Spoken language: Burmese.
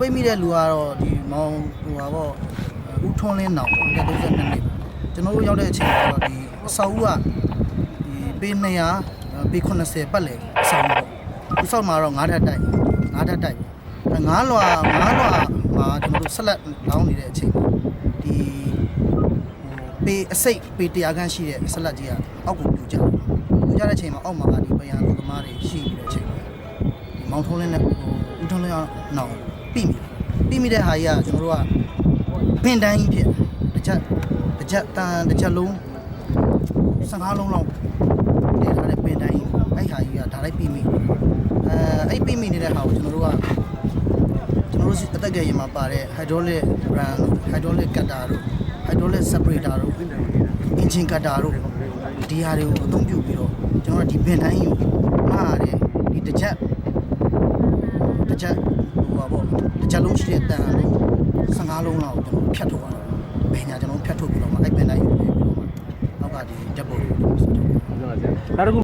ပိတ်မိတဲ့လူကတော့ဒီမောင်ဟိုပါပေါ့ဦးထွန်းလင်းနောင်ပေါ့32နှစ်ကျွန်တော်တို့ရောက်တဲ့အချိန်ကတော့ဒီအဆောက်အဦကဒီပေ200ပေ80ပတ်လေအဆောက်အဦပေါ့ဒီဆောက်မှာတော့9ထပ်တိုက်9ထပ်တိုက်အဲ9လွာ9လွာမှာကျွန်တော်တို့ဆက်လက်လောင်းနေတဲ့အချိန်ဒီဟိုပေအစိတ်ပေ100ခန်းရှိတဲ့ဆက်လက်ကြီးကအောက်ကိုပြူကြတယ်ပြူကြတဲ့အချိန်မှာအောက်မှာကဒီပယံကိုသမားတွေရှိနေတဲ့အချိန်မှာဒီမောင်ထုံးလင်းနဲ့ဟိုဦးထုံးလင်းအောင်နောင် ပြီးမိပြီးမိတဲ့ဟာကြီးကကျွန်တော်တို့ကပင်တန်းကြီးဖြစ်တစ်ချက်တစ်ချက်တန်တစ်ချက်လုံး15လုံးလောက်နေထားတဲ့ပင်တန်းကြီးအဲ့ဟာကြီးကဒါလိုက်ပြီးမိအဲအဲ့ပြီးမိနေတဲ့ဟာကိုကျွန်တော်တို့ကကျွန်တော်တို့အသက်ငယ်ရင်မှာပါတဲ့ hydraulic brand hydraulic cutter တို့ hydraulic separator တို့ engine cutter တို့ဒီဟာတွေကိုအသုံးပြုပြီးတော့ကျွန်တော်တို့ဒီပင်တန်းကြီးကိုမှားရတယ်ဒီတစ်ချက်တစ်ချက်ဟိုပါပေါ့တစ် ချက်လုံးရှိတဲ့တန်လုံး15လုံးလောက်ကျွန်တော်ဖြတ်ထုတ်ရတယ်။ဘယ်ညာကျွန်တော်ဖြတ်ထုတ်ပြီးတော့မှအဲ့ပင်တိုင်းယူပြီးတော့မှနောက်ကဒီဓာတ်ပုံကိုဆိုတော့နောက်တစ်ခု